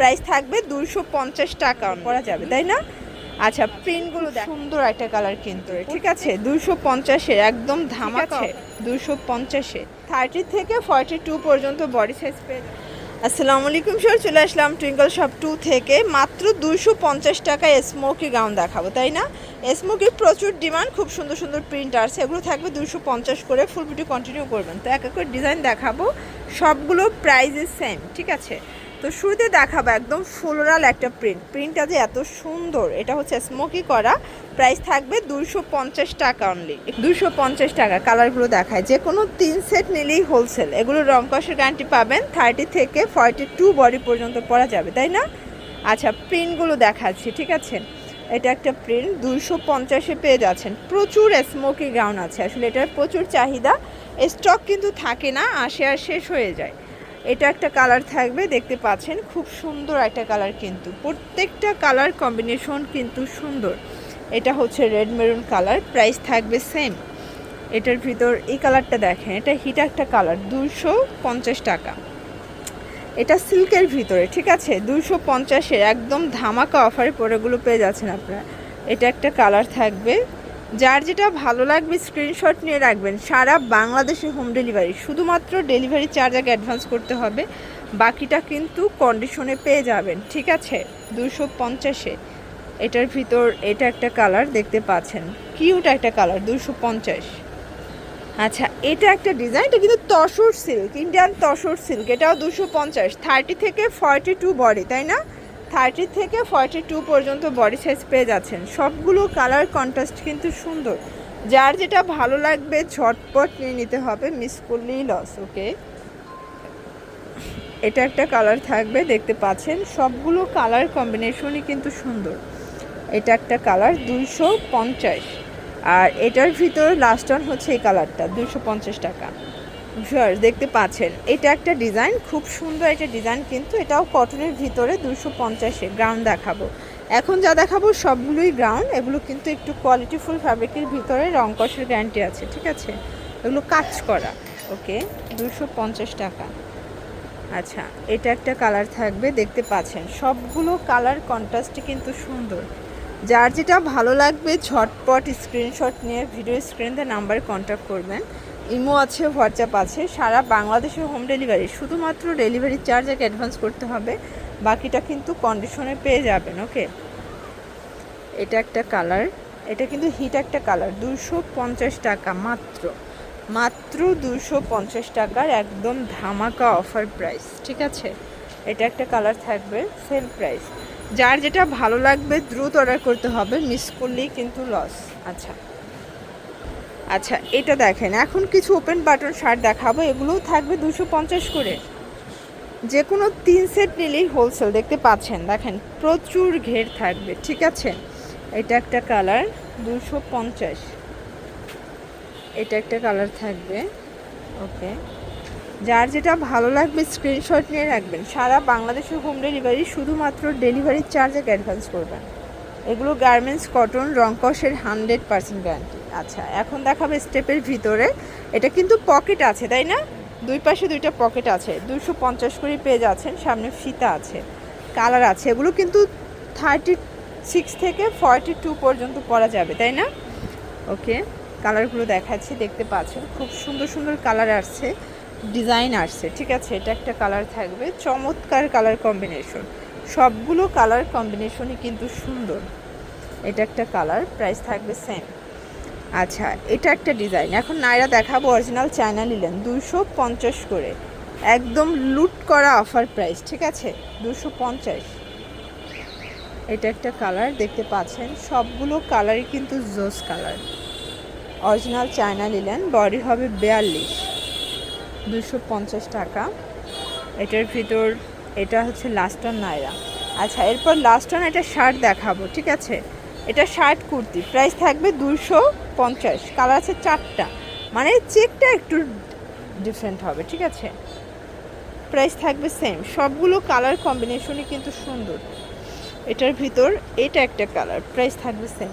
Price থাকবে দুশো পঞ্চাশ টাকা করা যাবে তাই না? আচ্ছা প্রিন্টগুলো সুন্দর একটা কালার কিন্তু ঠিক আছে দুশো পঞ্চাশের একদম ধামাকা দুশো পঞ্চাশে থার্টি থেকে ফর্টি টু পর্যন্ত বডি সাইজ পেয়ে। আসসালামু আলাইকুম স্যার চলে আসলাম টুইঙ্কল শপ টু থেকে। মাত্র দুশো পঞ্চাশ টাকায় স্মোকি গাউন দেখাবো তাই না? স্মোকির প্রচুর ডিমান্ড খুব সুন্দর সুন্দর প্রিন্ট আছে এগুলো থাকবে দুশো পঞ্চাশ করে ফুল ভিডিও কন্টিনিউ করবেন। তো এক এক করে ডিজাইন দেখাবো সবগুলো প্রাইজের সেম ঠিক আছে? তো শুরুতে দেখাবো একদম ফ্লোরাল একটা প্রিন্ট প্রিন্টটা যে এত সুন্দর, এটা হচ্ছে স্মোকি করা। প্রাইস থাকবে দুশো পঞ্চাশ টাকা অনলি দুশো পঞ্চাশ টাকা কালারগুলো দেখায়। যে কোনো তিন সেট নিলেই হোলসেল এগুলো রং কষের গ্যারান্টি পাবেন। থার্টি থেকে ফর্টি টু বডি পর্যন্ত পরা যাবে, তাই না? আচ্ছা প্রিন্টগুলো দেখাচ্ছি, ঠিক আছে? এটা একটা প্রিন্ট দুশো পঞ্চাশে পেয়ে যাচ্ছেন। প্রচুর স্মোকি গাউন আছে। আসলে এটার প্রচুর চাহিদা। স্টক কিন্তু থাকে না, আসে আর শেষ হয়ে যায়। এটা একটা কালার থাকবে, দেখতে পাচ্ছেন, খুব সুন্দর একটা কালার কিন্তু। প্রত্যেকটা কালার কম্বিনেশন কিন্তু সুন্দর। এটা হচ্ছে রেড মেরুন কালার, প্রাইস থাকবে সেম। এটার ভিতর, এই কালারটা দেখেন, এটা হিট একটা কালার দুশো পঞ্চাশ টাকা। এটা সিল্কের ভিতরে, ঠিক আছে? দুশো পঞ্চাশের, একদম ধামাকা অফারে পরেগুলো পেয়ে যাচ্ছেন আপনারা। এটা একটা কালার থাকবে যার যেটা ভালো লাগবে স্ক্রিনশট নিয়ে রাখবেন। সারা বাংলাদেশে হোম ডেলিভারি শুধুমাত্র ডেলিভারি চার্জ আগে অ্যাডভান্স করতে হবে। বাকিটা কিন্তু কন্ডিশনে পেয়ে যাবেন। ঠিক আছে? দুশো পঞ্চাশে। এটার ভিতর এটা একটা কালার দেখতে পাচ্ছেন। কিউট একটা কালার দুশো পঞ্চাশ। আচ্ছা এটা একটা ডিজাইন এটা কিন্তু tussar silk Indian tussar silk এটাও দুশো পঞ্চাশ। থার্টি থেকে ফর্টি টু বডি তাই না? থার্টি থেকে ফর্টি টু পর্যন্ত বডি সাইজ পেয়ে যাচ্ছেন। সবগুলো কালার কন্ট্রাস্ট কিন্তু সুন্দর। যার যেটা ভালো লাগবে, ঝটপট নিয়ে নিতে হবে, মিস করলেই লস ওকে এটা একটা কালার থাকবে, দেখতে পাচ্ছেন। সবগুলো কালার কম্বিনেশনই কিন্তু সুন্দর। এটা একটা কালার, দুইশো পঞ্চাশ। আর এটার ভিতর লাস্ট অন হচ্ছে এই কালারটা দুশো পঞ্চাশ টাকা। ভিউয়ার্স দেখতে পাচ্ছেন। এটা একটা ডিজাইন খুব সুন্দর একটা ডিজাইন কিন্তু এটাও কটনের ভিতরে দুশো পঞ্চাশে গ্রাউন্ড দেখাবো। এখন যা দেখাবো সবগুলোই গ্রাউন্ড এগুলো কিন্তু একটু কোয়ালিটিফুল ফ্যাব্রিকের ভিতরে রং কষের গ্যারান্টি আছে, ঠিক আছে? এগুলো কাজ করা, ওকে? দুশো পঞ্চাশ টাকা। আচ্ছা এটা একটা কালার থাকবে, দেখতে পাচ্ছেন। সবগুলো কালার কন্ট্রাস্টই কিন্তু সুন্দর। যার যেটা ভালো লাগবে, ঝটপট স্ক্রিনশট নিয়ে ভিডিও স্ক্রিনতে নাম্বারে কন্ট্যাক্ট করবেন। ইমো আছে হোয়াটসঅ্যাপ আছে, সারা বাংলাদেশের হোম ডেলিভারি শুধুমাত্র ডেলিভারি চার্জ আগে অ্যাডভান্স করতে হবে, বাকিটা কিন্তু কন্ডিশনে পেয়ে যাবেন ওকে এটা একটা কালার এটা কিন্তু হিট একটা কালার দুশো পঞ্চাশ টাকা মাত্র মাত্র দুশো পঞ্চাশ টাকার একদম ধামাকা অফার প্রাইস ঠিক আছে? এটা একটা কালার থাকবে সেল প্রাইস যার যেটা ভালো লাগবে দ্রুত অর্ডার করতে হবে মিস করলেই কিন্তু লস আচ্ছা। আচ্ছা এটা দেখেন এখন কিছু ওপেন বাটন শার্ট দেখাবো এগুলোও থাকবে দুশো পঞ্চাশ করে। যে কোনো তিন সেট নিলেই হোলসেল দেখতে পাচ্ছেন দেখেন প্রচুর ঘের থাকবে ঠিক আছে? এটা একটা কালার দুশো পঞ্চাশ। এটা একটা কালার থাকবে ওকে যার যেটা ভালো লাগবে স্ক্রিনশট নিয়ে রাখবেন। সারা বাংলাদেশের হোম ডেলিভারি শুধুমাত্র ডেলিভারি চার্জ এক অ্যাডভান্স করবেন। এগুলো গার্মেন্টস কটন রংকসের হান্ড্রেড পার্সেন্ট গ্যারান্টি আচ্ছা এখন দেখাবে স্টেপের ভিতরে। এটা কিন্তু পকেট আছে, তাই না? দুই পাশে দুইটা পকেট আছে। দুশো পঞ্চাশ করে পেজ আছেন সামনে ফিতা আছে কালার আছে। এগুলো কিন্তু থার্টি সিক্স থেকে ফর্টি টু পর্যন্ত পরা যাবে, তাই না? ওকে কালারগুলো দেখাচ্ছি, দেখতে পাচ্ছেন। খুব সুন্দর সুন্দর কালার আসছে। ডিজাইন আসছে, ঠিক আছে? এটা একটা কালার থাকবে, চমৎকার কালার কম্বিনেশন সবগুলো কালার কম্বিনেশনই কিন্তু সুন্দর। এটা একটা কালার প্রাইস থাকবে সেম আচ্ছা এটা একটা ডিজাইন এখন নাইরা দেখাবো অরিজিনাল চায়না নিলেন। দুশো পঞ্চাশ করে। একদম লুট করা অফার প্রাইস ঠিক আছে? দুশো পঞ্চাশ। এটা একটা কালার দেখতে পাচ্ছেন? সবগুলো কালারই কিন্তু জোস কালার অরিজিনাল চায়না নিলেন বডি হবে বিয়াল্লিশ। দুশো পঞ্চাশ টাকা। এটার ভিতর এটা হচ্ছে লাস্ট অন নাইরা আচ্ছা এরপর লাস্ট অন এটা শার্ট দেখাবো, ঠিক আছে? এটা শার্ট কুর্তি প্রাইস থাকবে দুশো পঞ্চাশ। কালার আছে চারটা। মানে চেকটা একটু ডিফারেন্ট হবে, ঠিক আছে? প্রাইস থাকবে সেম সবগুলো কালার কম্বিনেশনই কিন্তু সুন্দর। এটার ভিতর এটা একটা কালার প্রাইস থাকবে সেম